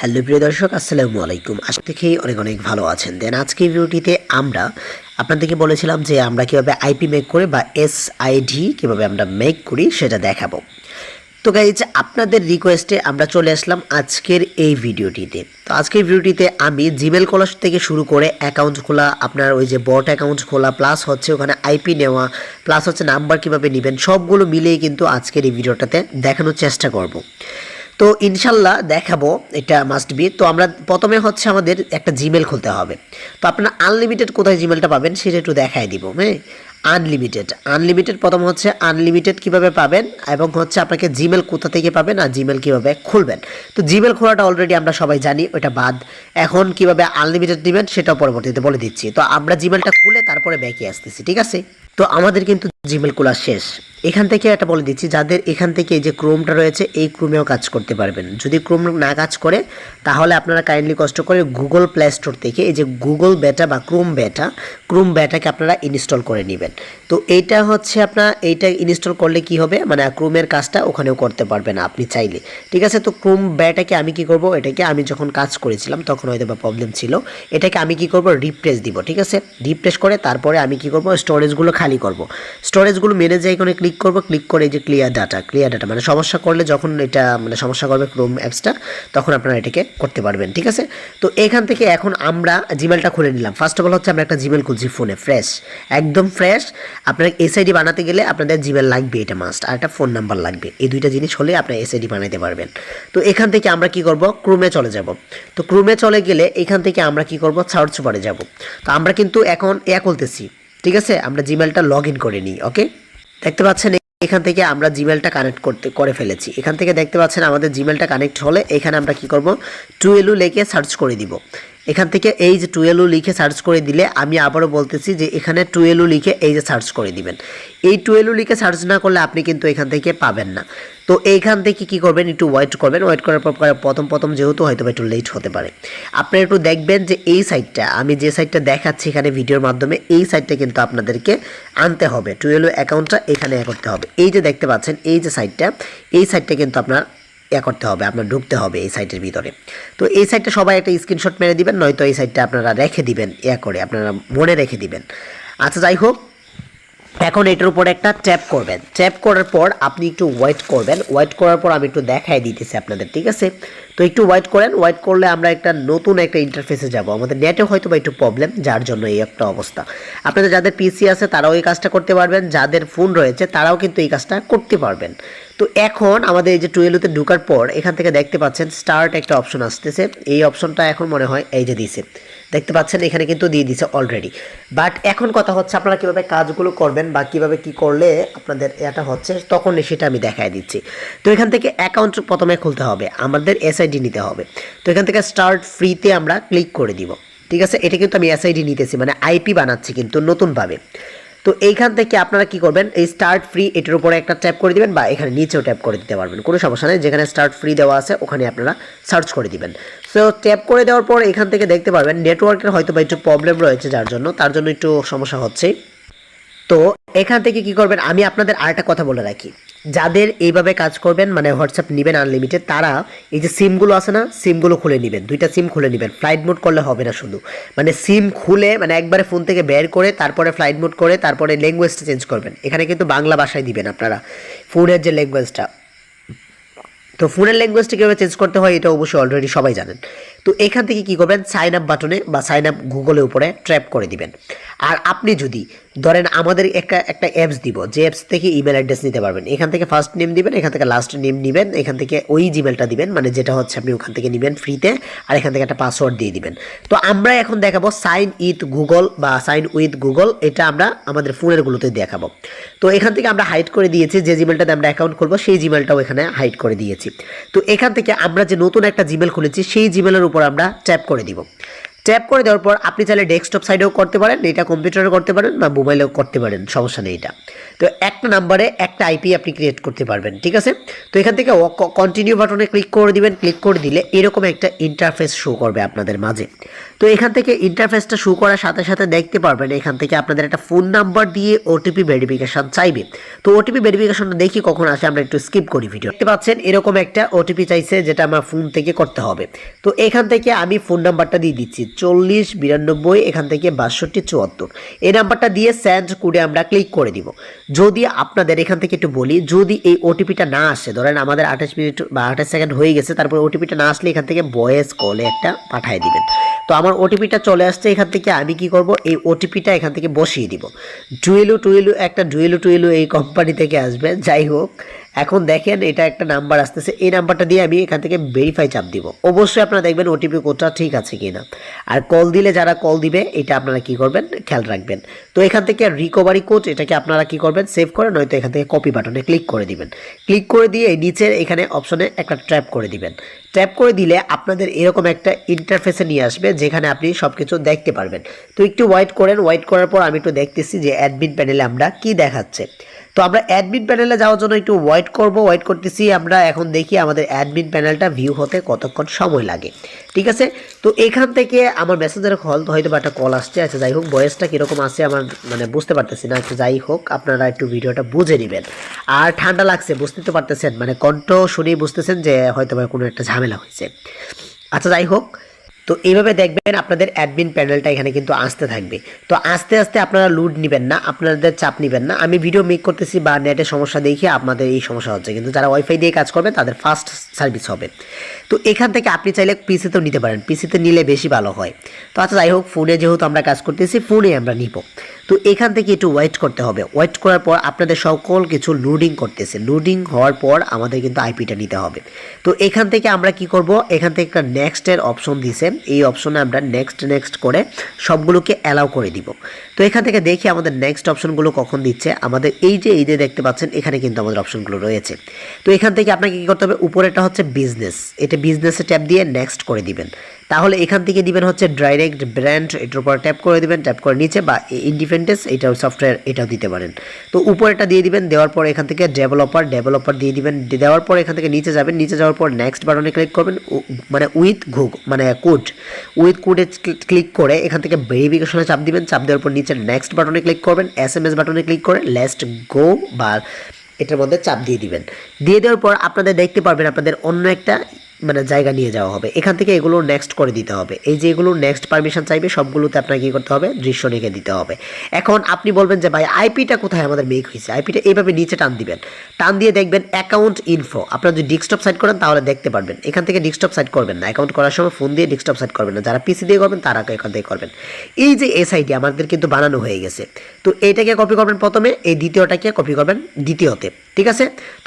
Hello প্রিয় দর্শক, আসসালামু আলাইকুম। আশা থেকেই অনেক অনেক ভালো আছেন। দেন আজকের ভিডিওটিতে আমরা আপনাদেরকে বলেছিলাম যে আমরা কীভাবে আইপি মেক করে বা এস আইডি কীভাবে আমরা মেক করি সেটা দেখাবো। তো গাইজ আপনাদের রিকোয়েস্টে আমরা চলে আসলাম আজকের এই ভিডিওটিতে। তো আজকের ভিডিওটিতে আমি জিমেল খোলা থেকে শুরু করে অ্যাকাউন্ট খোলা, আপনার ওই যে বট অ্যাকাউন্ট খোলা প্লাস হচ্ছে ওখানে আইপি নেওয়া প্লাস হচ্ছে নাম্বার কীভাবে নেবেন, সবগুলো মিলিয়ে কিন্তু আজকের এই ভিডিওটাতে দেখানোর চেষ্টা করব। তো ইনশাল্লাহ দেখাবো, এটা মাস্ট বি তো আমরা প্রথমে হচ্ছে আমাদের একটা জিমেল খুলতে হবে। তো আপনারা আনলিমিটেড কোথায় জিমেলটা পাবেন সেটা একটু দেখায় দিব হ্যাঁ? আনলিমিটেড আনলিমিটেড প্রথম হচ্ছে আনলিমিটেড কীভাবে পাবেন এবং হচ্ছে আপনাকে জিমেল কোথা থেকে পাবেন আর জিমেল কীভাবে খুলবেন। তো জিমেল খোলাটা অলরেডি আমরা সবাই জানি, ওটা বাদ। এখন কীভাবে আনলিমিটেড নেবেন সেটাও পরবর্তীতে বলে দিচ্ছি। তো আমরা জিমেলটা খুলে তারপরে ব্যাকে আসতেছি, ঠিক আছে? তো আমাদের কিন্তু জিমেল খোলা শেষ। এখান থেকে একটা বলে দিচ্ছি, যাদের এখান থেকে এই যে ক্রোমটা রয়েছে, এই ক্রোমেও কাজ করতে পারবেন। যদি ক্রোম না কাজ করে, তাহলে আপনারা কাইন্ডলি কষ্ট করে গুগল প্লে স্টোর থেকে এই যে গুগল বেটা বা ক্রোম বেটা ক্রোম বেটাকে আপনারা ইনস্টল করে নেবেন। তো এইটা হচ্ছে আপনার, এইটা ইনস্টল করলে কি হবে? মানে ক্রোমের কাজটা ওখানেও করতে পারবেন আপনি চাইলে। ঠিক আছে? তো ক্রোম বেটাকে আমি কি করব? এটাকে আমি যখন কাজ করেছিলাম, তখন হয়তো বা প্রবলেম ছিল। এটাকে আমি কি করব? রিপ্রেস দিব, ঠিক আছে? রিপ্রেস করে তারপরে আমি কি করব? স্টোরেজগুলো খালি করব। স্টোরেজগুলো মেনে যাই কোনো ক্লিক করব ক্লিক করে এই যে ক্লিয়ার ডাটা ক্লিয়ার ডাটা মানে সমস্যা করলে যখন এটা মানে সমস্যা করবে ক্রোম অ্যাপসটা তখন আপনারা এটাকে করতে পারবেন, ঠিক আছে? তো এখান থেকে এখন আমরা জিমেলটা খুলে নিলাম। ফার্স্ট অফ অল হচ্ছে আমরা একটা জিমেল খুলছি ফোনে ফ্রেশ একদম ফ্রেশ আপনার এসআইডি বানাতে গেলে আপনাদের জিমেল লাগবে, এটা মাস্ট আর একটা ফোন নাম্বার লাগবে। এই দুইটা জিনিস হলে আপনার এসআইডি বানাতে পারবেন। তো এখান থেকে আমরা কি করব? ক্রোমে চলে যাব। তো ক্রোমে চলে গেলে এখান থেকে আমরা কি করব? সার্চ বারে যাব। তো আমরা কিন্তু এখন এ খুলতেছি। ঠিক আছে? আমরা জিমেলটা লগ ইন করে নিই ওকে দেখতে পাচ্ছেন, এখান থেকে আমরা জিমেলটা কানেক্ট করতে, করে ফেলেছি। এখান থেকে দেখতে পাচ্ছেন, আমাদের জিমেলটা কানেক্ট হলে এখানে আমরা কি করব? টুয়েলু লেখে সার্চ করে দিব। এখান থেকে এই যে টুয়েলু লিখে সার্চ করে দিলে আমি আবারও বলতেছি যে এখানে টুয়েলু লিখে এই যে সার্চ করে দিবেন। এই টুয়েলু লিখে সার্চ না করলে আপনি কিন্তু এখান থেকে পাবেন না। তো এইখান থেকে কি করবেন? একটু ওয়েট করবেন। ওয়েট করার পর প্রথম প্রথম যেহেতু হয়তো একটু লেট হতে পারে। আপনারা একটু দেখবেন যে এই সাইটটা আমি যে সাইটটা দেখাচ্ছি এখানে ভিডিওর মাধ্যমে, এই সাইটটা কিন্তু আপনাদেরকে আনতে হবে। টুয়েলভ অ্যাকাউন্টটা এখানে করতে হবে। এই যে দেখতে পাচ্ছেন, এই যে সাইটটা এই সাইটটা কিন্তু আপনার ইয়া করতে হবে, আপনার ঢুকতে হবে এই সাইটের ভিতরে। তো এই সাইটটা সবাই একটা স্ক্রিনশট মেরে দিবেন, নয়তো এই সাইটটা আপনারা রেখে দিবেন, ইয়া করে, আপনারা মনে রেখে দিবেন। আচ্ছা যাই হোক এখন এটার উপরে একটা ট্যাপ করবেন। ট্যাপ করার পর আপনি একটু ওয়েট করবেন। ওয়েট করার পর আমি একটু দেখাই দিতেছি আপনাদের, ঠিক আছে? তো একটু ওয়েট করেন। ওয়েট করলে আমরা একটা নতুন একটা ইন্টারফেসে যাব। আমাদের নেটে হয়তো বা একটু প্রবলেম যার জন্য এই একটা অবস্থা। আপনাদের যাদের পিসি আছে, তারাও এই কাজটা করতে পারবেন। যাদের ফোন রয়েছে, তারাও কিন্তু এই কাজটা করতে পারবেন। তো এখন আমাদের এই যে টুয়েলভতে ঢোকার পর, এখান থেকে দেখতে পাচ্ছেন স্টার্ট একটা অপশন আসতেছে। এই অপশনটা এখন মনে হয় এই যে দিয়েছে দেখতে পাচ্ছেন, এখানে কিন্তু দিয়ে দিছে অলরেডি বাট এখন কথা হচ্ছে আপনারা কীভাবে কাজগুলো করবেন বা কীভাবে কি করলে আপনাদের এটা হচ্ছে, তখন সেটা আমি দেখাই দিচ্ছি। তো এখান থেকে অ্যাকাউন্ট প্রথমে খুলতে হবে, আমাদের এসআইডি নিতে হবে। তো এখান থেকে স্টার্ট ফ্রিতে আমরা ক্লিক করে দিব। ঠিক আছে? এটা কিন্তু আমি এসআইডি নিতেছি মানে আইপি বানাচ্ছি কিন্তু নতুনভাবে। তো এইখান থেকে আপনারা কি করবেন? এই স্টার্ট ফ্রি এটার উপরে একটা ট্যাপ করে দিবেন বা এখানে নিচেও ট্যাপ করে দিতে পারবেন। কোনো সমস্যা নেই, যেখানে স্টার্ট ফ্রি দেওয়া আছে, ওখানে আপনারা সার্চ করে দিবেন। সো ট্যাপ করে দেওয়ার পর এখান থেকে দেখতে পারবেন নেটওয়ার্কের হয়তো বা একটু প্রবলেম রয়েছে যার জন্য, তার জন্য একটু সমস্যা হচ্ছে তো এখান থেকে কি করবেন? আমি আপনাদের আরেকটা কথা বলে রাখি। যাদের এইভাবে কাজ করবেন মানে হোয়াটসঅ্যাপ নেবেন আনলিমিটেড তারা এই যে সিমগুলো আছে না সিমগুলো খুলে নেবেন। দুইটা সিম খুলে নেবেন। ফ্লাইট মোড করলে হবে না শুধু। মানে সিম খুলে মানে একবারে ফোন থেকে বের করে, তারপরে ফ্লাইট মোড করে, তারপরে ল্যাঙ্গুয়েজটা চেঞ্জ করবেন। এখানে কিন্তু বাংলা ভাষায় দিবেন আপনারা। ফোনের যে ল্যাঙ্গুয়েজটা তো ফোনের ল্যাঙ্গুয়েজটা কীভাবে চেঞ্জ করতে হয়, এটা অবশ্যই অলরেডি সবাই জানেন। তো এখান থেকে কি করবেন? সাইন আপ বাটনে বা সাইন আপ গুগলের উপরে ট্র্যাপ করে দিবেন। আর আপনি যদি, ধরেন আমাদের একটা একটা অ্যাপস দিব, যে অ্যাপস থেকে ইমেল অ্যাড্রেস নিতে পারবেন, এখান থেকে ফার্স্ট নেম দিবেন, এখান থেকে লাস্ট নেম নেবেন, এখান থেকে ওই জিমেলটা দিবেন মানে যেটা হচ্ছে আপনি ওখান থেকে নেবেন ফ্রিতে আর এখান থেকে একটা পাসওয়ার্ড দিয়ে দিবেন। তো আমরা এখন দেখাবো সাইন ইথ গুগল বা সাইন উইথ গুগল এটা আমরা আমাদের ফোনের গুলোতে দেখাবো। তো এখান থেকে আমরা হাইড করে দিয়েছি, যে জিমেলটাতে আমরা অ্যাকাউন্ট খুলবো, সেই জিমেলটাও এখানে হাইড করে দিয়েছি। তো এখান থেকে আমরা যে নতুন একটা জিমেল খুলেছি, সেই জিমেলের উপর আমরা ট্যাপ করে দিব। ট্যাপ করে দেওয়ার পর আপনি চাইলে ডেস্কটপ সাইডেও করতে পারেন, এটা কম্পিউটারে করতে পারেন বা মোবাইলেও করতে পারেন, সমস্যা নেই এটা। তো একটা নাম্বারে একটা আইপি আপনি ক্রিয়েট করতে পারবেন, ঠিক আছে? তো এখান থেকে কন্টিনিউ বাটনে ক্লিক করে দিবেন ক্লিক করে দিলে এরকম একটা ইন্টারফেস শো করবে আপনাদের মাঝে। তো এখান থেকে ইন্টারফেসটা শো করার সাথে সাথে দেখতে পারবেন, এখান থেকে আপনাদের একটা ফোন নাম্বার দিয়ে ওটিপি ভেরিফিকেশন চাইবে। তো ওটিপি ভেরিফিকেশনটা দেখি কখন আসে, আমরা একটু স্কিপ করি ভিডিও দেখতে পাচ্ছেন, এরকম একটা ওটিপি চাইছে, যেটা আমার ফোন থেকে করতে হবে। তো এখান থেকে আমি ফোন নাম্বারটা দিয়ে দিচ্ছি। চল্লিশ, বিরানব্বই, এখান থেকে বাষট্টি, চুয়াত্তর। এই নাম্বারটা দিয়ে স্যান্ড করে আমরা ক্লিক করে দিব। যদি আপনাদের এখান থেকে একটু বলি, যদি এই ওটিপিটা না আসে, ধরেন আমাদের আঠাশ মিনিট বা আঠাশ সেকেন্ড হয়ে গেছে, তারপর ওটিপিটা না আসলে এখান থেকে ভয়েস কলে একটা পাঠিয়ে দিবেন। তো আমার ওটিপিটা চলে আসছে, এখান থেকে আমি কি করব? এই ওটিপিটা এখান থেকে বসিয়ে দিব। ডুয়েলু টুয়েলু, একটা ডুয়েলু টুয়েলু এই কোম্পানি থেকে আসবে। যাই হোক এখন দেখেন এটা একটা নাম্বার আসতেছে। এই নাম্বারটা দিয়ে আমি এখান থেকে ভেরিফাই চাপ দিব। অবশ্যই আপনারা দেখবেন ওটিপি কোডটা ঠিক আছে কিনা। আর কল দিলে যারা কল দিবে, এটা আপনারা কি করবেন? খেয়াল রাখবেন। তো এখান থেকে রিকভারি কোড এটাকে আপনারা কি করবেন? সেভ করে নয়তো এখান থেকে কপি বাটনে ক্লিক করে দিবেন। ক্লিক করে দিয়ে নিচের এখানে অপশনে একটা ট্র্যাপ করে দিবেন। ট্যাপ করে দিলে আপনাদের এরকম একটা ইন্টারফেসে নিয়ে আসবে, যেখানে আপনি সব কিছু দেখতে পারবেন। তো একটু ওয়াইট করেন। ওয়াইট করার পর আমি একটু দেখতেছি যে অ্যাডমিন প্যানেলে আমরা কি দেখাচ্ছে। তো আমরা অ্যাডমিন প্যানেলে যাওয়ার জন্য একটু ওয়েট করব ওয়েট করতেছি। আমরা এখন দেখি আমাদের অ্যাডমিন প্যানেলটা ভিউ হতে কতক্ষণ সময় লাগে। ঠিক আছে? তো এখান থেকে আমার মেসেঞ্জার কল হয়তো একটা কল আসছে। আচ্ছা যাই হোক, বয়েসটা কীরকম আছে আমার মানে বুঝতে পারতেছি না। আচ্ছা যাই হোক, আপনারা একটু ভিডিওটা বুঝে নেবেন। আর ঠান্ডা লাগছে, বুঝতে তো পারতেছেন। মানে কণ্ঠ শুনেই বুঝতেছেন যে হয়তো কোনো একটা ঝামেলা হয়েছে। আচ্ছা যাই হোক তো এইভাবে দেখবেন আপনাদের অ্যাডমিন প্যানেলটা এখানে কিন্তু আসতে থাকবে। তো আস্তে আস্তে আপনারা লুড নেবেন না, আপনাদের চাপ নেবেন না। আমি ভিডিও মেক করতেছি বা নেটের সমস্যা দেখিয়ে আপনাদের এই সমস্যা হচ্ছে। কিন্তু যারা ওয়াইফাই দিয়ে কাজ করবে, তাদের ফার্স্ট সার্ভিস হবে। তো এখান থেকে আপনি চাইলে পিসিতেও নিতে পারেন। পিসিতে নিলে বেশি ভালো হয়। তো আচ্ছা যাই হোক ফোনে যেহেতু আমরা কাজ করতেছি ফোনে আমরা নিব। তো এখান থেকে একটু ওয়েট করতে হবে। ওয়েট করার পর আপনাদের সকল কিছু লোডিং করতেছে। লোডিং হওয়ার পর আমাদের কিন্তু আইপিটা নিতে হবে। তো এখান থেকে আমরা কি করব? এখান থেকে একটা নেক্সটের অপশন দিছে। এই অপশনে আমরা নেক্সট নেক্সট করে সবগুলোকে অ্যালাউ করে দিব। তো এখান থেকে দেখি আমাদের নেক্সট অপশনগুলো কখন দিচ্ছে। আমাদের এই যে এই যে দেখতে পাচ্ছেন, এখানে কিন্তু আমাদের অপশনগুলো রয়েছে। তো এখান থেকে আপনাকে কী করতে হবে? উপরেটা হচ্ছে বিজনেস এটা বিজনেসে ট্যাপ দিয়ে নেক্সট করে দিবেন। তাহলে এখান থেকে দিবেন হচ্ছে ডাইরেক্ট ব্র্যান্ড এটার উপর ট্যাপ করে দিবেন ট্যাপ করে নিচে বা ইন্ডিপেন্ডেন্স এটাও সফটওয়্যার এটাও দিতে পারেন। তো উপরেটা দিয়ে দিবেন, দেওয়ার পর এখান থেকে ডেভেলপার ডেভেলপার দিয়ে দিবেন দেওয়ার পর এখান থেকে নিচে যাবেন, নিচে যাওয়ার পর নেক্সট বাটনে ক্লিক করবেন মানে উইথ ঘুগ মানে কোড উইথ কোডে ক্লিক করে এখান থেকে ভেরিফিকেশনে চাপ দিবেন, চাপ দেওয়ার পর নিচে নেক্সট বাটনে ক্লিক করবেন এস এম এস বাটনে ক্লিক করে লেস্ট গো বা এটার মধ্যে চাপ দিয়ে দিবেন। দিয়ে দেওয়ার পর আপনাদের দেখতে পারবেন আপনাদের অন্য একটা মানে জায়গা নিয়ে যাওয়া হবে। এখান থেকে এগুলো নেক্সট করে দিতে হবে। এই যে এগুলো নেক্সট পারমিশন চাইবে, সবগুলোতে আপনাকে কী করতে হবে? দৃশ্য রেখে দিতে হবে। এখন আপনি বলবেন যে, ভাই আইপিটা কোথায় আমাদের মেক হয়েছে? আইপিটা এইভাবে নিচে টান দিবেন। টান দিয়ে দেখবেন অ্যাকাউন্ট ইনফো আপনারা যদি ডেস্কটপ সাইট করেন, তাহলে দেখতে পারবেন। এখান থেকে ডেস্কটপ সাইট করবেন না। অ্যাকাউন্ট করার সময় ফোন দিয়ে ডেস্কটপ সাইট করবেন না। যারা পিসি দিয়ে করবেন তারা এখান থেকে করবেন। এই যে এস এসআইডি আমাদের কিন্তু বানানো হয়ে গেছে। তো এইটাকে কপি করবেন প্রথমে, এই দ্বিতীয়টাকে কপি করবেন দ্বিতীয়তে। ঠিক আছে? তো